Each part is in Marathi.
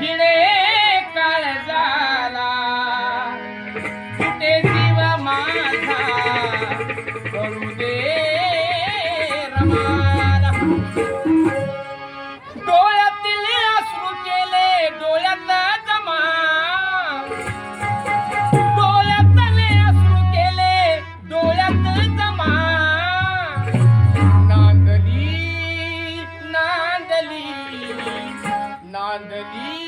हिने काळ झाला. कुठे जीव माझा करू दे रमाला. डोळ्यातील असू केले डोळ्यात जमा. डोळ्यातले असू केले डोळ्यात जमा. नांदली नांदली नांदली.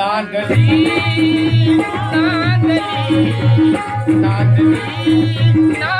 நான்களி நான்களி நான்களி நான்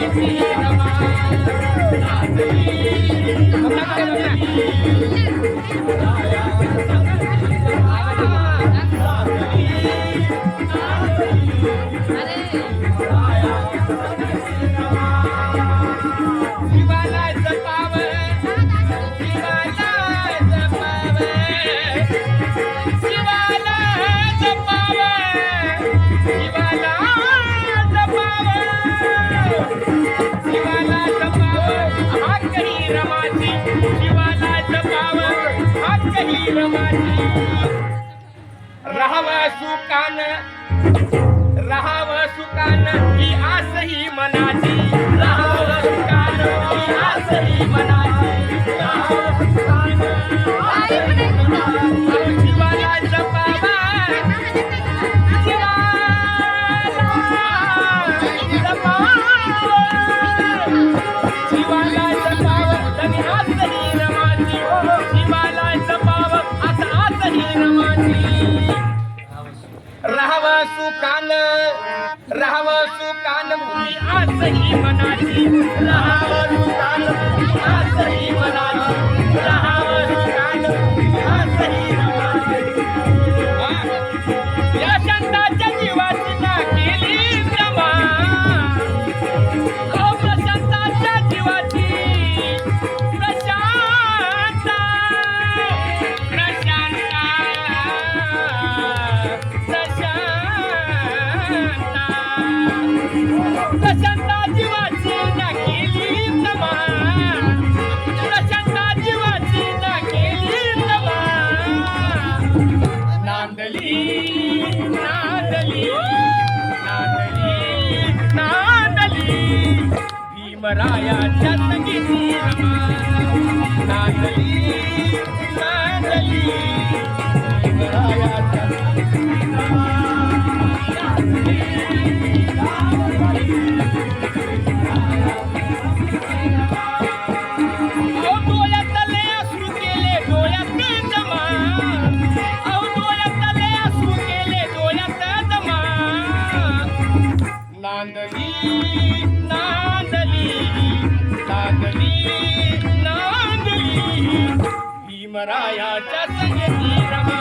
Allez my कान राहावं सुकान भूमी आजही मनाची राहावं प्रशांता जीवाची ना केली जीवाची ना केली जमा नांदली नांदली. नांदली नांदली. भीमरायाच्या संगीती रमा नांदली नांदली. भीमरायाच्या संगती रमा